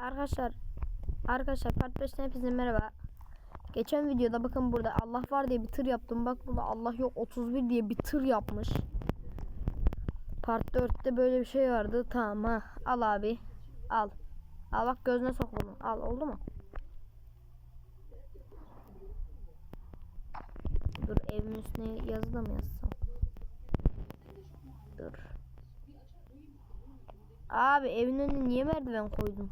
Arkadaşlar Arkadaşlar part 5'ten hepinize merhaba. Geçen videoda bakın burada Allah var diye bir tır yaptım. Bak burada Allah yok 31 diye bir tır yapmış. Part 4'te böyle bir şey vardı. Tamam ha. Al abi. Al. Al bak gözüne sok bunu. Al oldu mu? Dur evimin üstüne yazı da mı yazsam? Dur. Abi evin önüne niye merdiven koydun?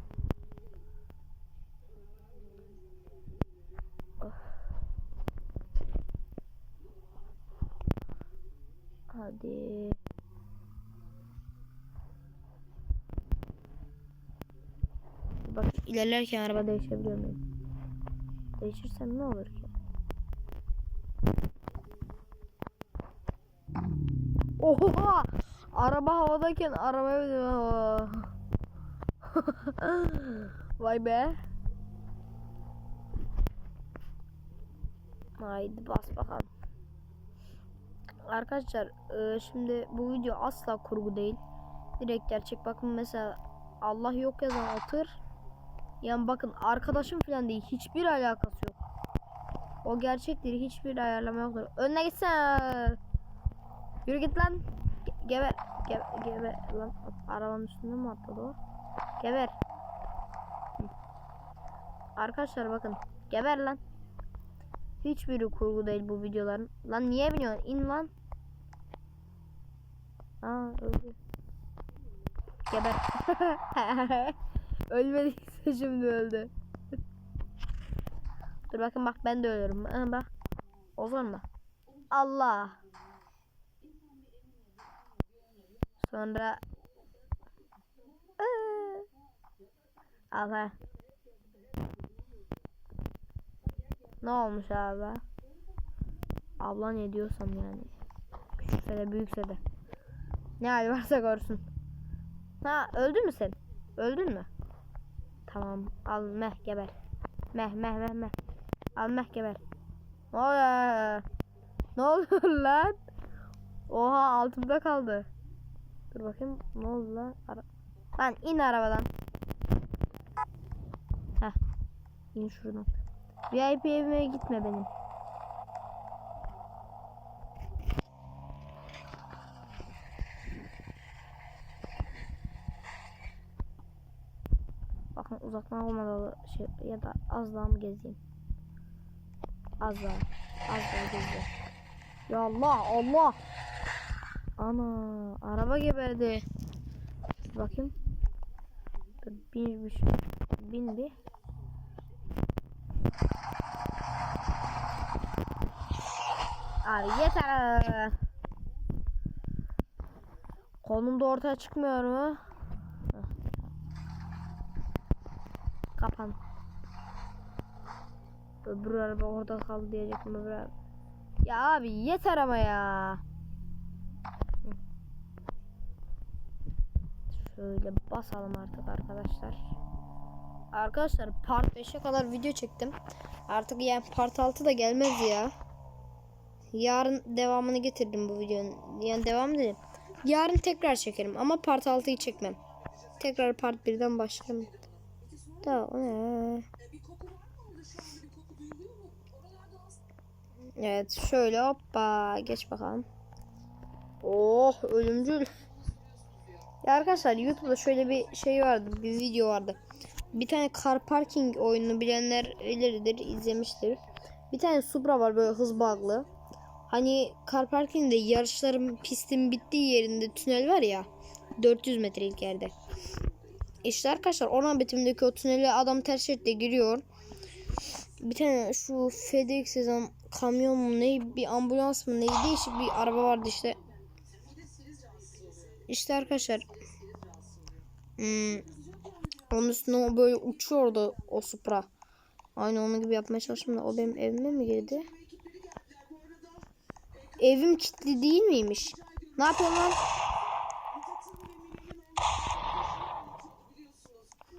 Hadi. Bak ilerlerken araba değişebiliyor muyum? Değişirsem ne olur ki? Oha! Araba havadayken arabaya. Vay be. Haydi bas bakalım. Arkadaşlar e, şimdi bu video asla kurgu değil. Direkt gerçek. Bakın mesela Allah yok yazan atır. Yani bakın arkadaşım falan değil. Hiçbir alakası yok. O gerçektir. Hiçbir ayarlama yoktur. Önüne gitsene. Yürü git lan. Ge- geber. Ge geber. Lan arabanın üstünde mi atladı o? Geber. Arkadaşlar bakın. Geber lan. Hiçbiri kurgu değil bu videoların. Lan niye biniyorsun? İn lan. Aa öldü. Geber. Ölmediyse şimdi öldü. Dur bakın bak ben de ölürüm. Ha, bak. O zaman da. Allah. Sonra Aa. Al ha. Ne olmuş abi? Abla ne diyorsam yani. Küçükse de büyükse de. Ne hali varsa görsün. Ha öldün mü sen? Öldün mü? Tamam al meh geber. Meh meh meh meh. Al meh geber. Ne oluyor? Ne oluyor lan? Oha altımda kaldı. Dur bakayım ne oldu lan? Ara lan in arabadan. Heh. İn şuradan. VIP evime gitme benim. Bakın uzaktan olmadan şey ya da az daha mı gezeyim? Az daha. Az daha gezeyim. Ya Allah Allah. Ana araba geberdi. Bakayım. Dur, Bin bir. Bin bir. Abi yeter. Konum da ortaya çıkmıyor mu? Heh. Kapan. Öbür araba orada kaldı diyecektim öbür araba. Ya abi yeter ama ya. Şöyle basalım artık arkadaşlar. Arkadaşlar part 5'e kadar video çektim. Artık yani part 6 da gelmez ya. Yarın devamını getirdim bu videonun. Yani devam dedim. Yarın tekrar çekerim ama part 6'yı çekmem. Tekrar part 1'den başlarım. Da o ne? Evet şöyle hoppa geç bakalım. Oh ölümcül. Ya arkadaşlar YouTube'da şöyle bir şey vardı, bir video vardı. Bir tane car parking oyununu bilenler ileridir, izlemiştir. Bir tane Supra var böyle hız bağlı. Hani car parking'de yarışların pistin bittiği yerinde tünel var ya. 400 metrelik yerde. İşte arkadaşlar Orhan bitimindeki o tünele adam ters şeritte giriyor. Bir tane şu FedEx yazan kamyon mu ne bir ambulans mı ne değişik bir araba vardı işte. İşte arkadaşlar. Hmm, onun üstüne böyle uçuyordu o Supra. Aynı onun gibi yapmaya çalıştım da o benim evime mi girdi? Evim kilitli değil miymiş? Ne yapıyorsun lan?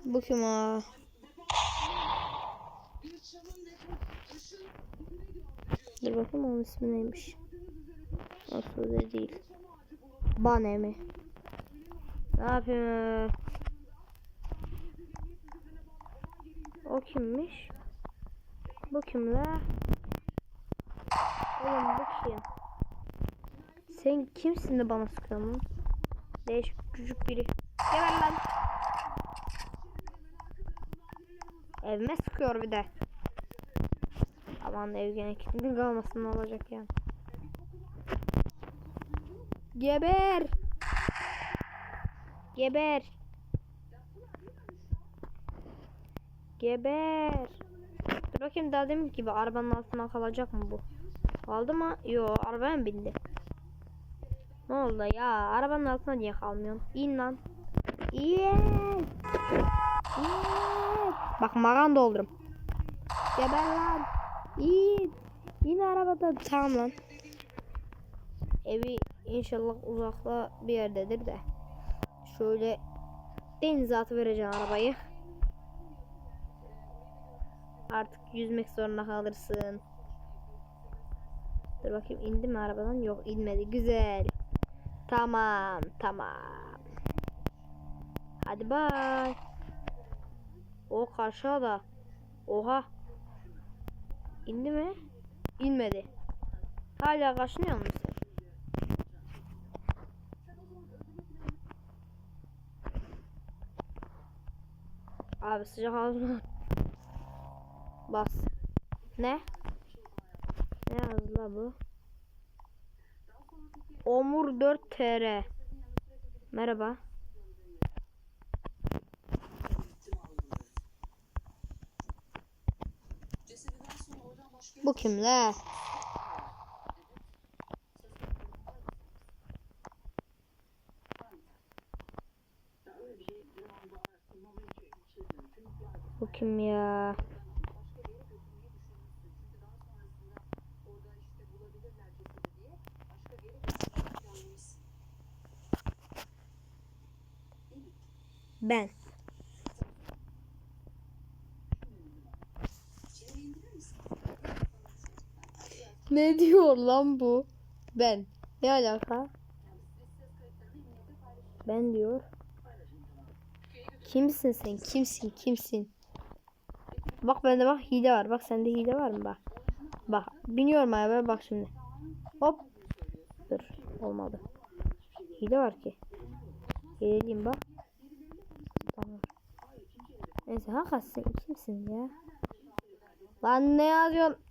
Bu kim ha? Dur bakayım onun ismi neymiş? Da değil. Bane mi? Ne yapıyorsun? O kimmiş? Bu kim la? Oğlum bu kim? Sen kimsin de bana sıkıyorsun? Değişik küçük biri. Geber lan. Evime sıkıyor bir de. Aman ev gene kilitli kalmasın ne olacak yani. Geber. Geber. Geber. Dur bakayım daha demin gibi arabanın altına kalacak mı bu? Kaldı mı? Yo arabaya mı bindi? Ne oldu ya? Arabanın altına niye kalmıyorsun? İn lan. İn. Bak magan doldurum. Geber lan. İn. İn arabadan. Tamam lan. Evi inşallah uzakta bir yerdedir de. Şöyle denize atıvereceğim arabayı. Artık yüzmek zorunda kalırsın. Dur bakayım indi mi arabadan? Yok inmedi. Güzel. Tamam tamam. Hadi bay. O karşıda. Oha. İndi mi? İnmedi. Hala kaşınıyor musun? Abi sıcak ağzına. Bas. Ne? Ne yazdı bu? Omur 4 TR. Merhaba. Bu kim la? Bu kim ya? Ben. Ne diyor lan bu? Ben. Ne alaka? Ben diyor. Kimsin sen? Kimsin? Kimsin? Bak bende bak hile var. Bak sende hile var mı bak. Bak biniyorum arabaya bak şimdi. Hop. Dur. Olmadı. Hile var ki. Hileliyim bak. Tamam. Neyse hakikaten kimsin ya? Lan ne yazıyorsun?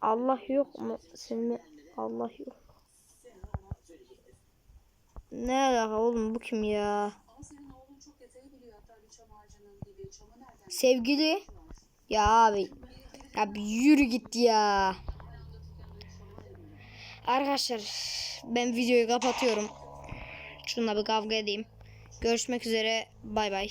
Allah yok mu? Senin Allah yok. Ne alaka oğlum bu kim ya? Sevgili. Ya abi. Ya bir yürü git ya. Arkadaşlar ben videoyu kapatıyorum. Şununla bir kavga edeyim. Görüşmek üzere. Bay bay.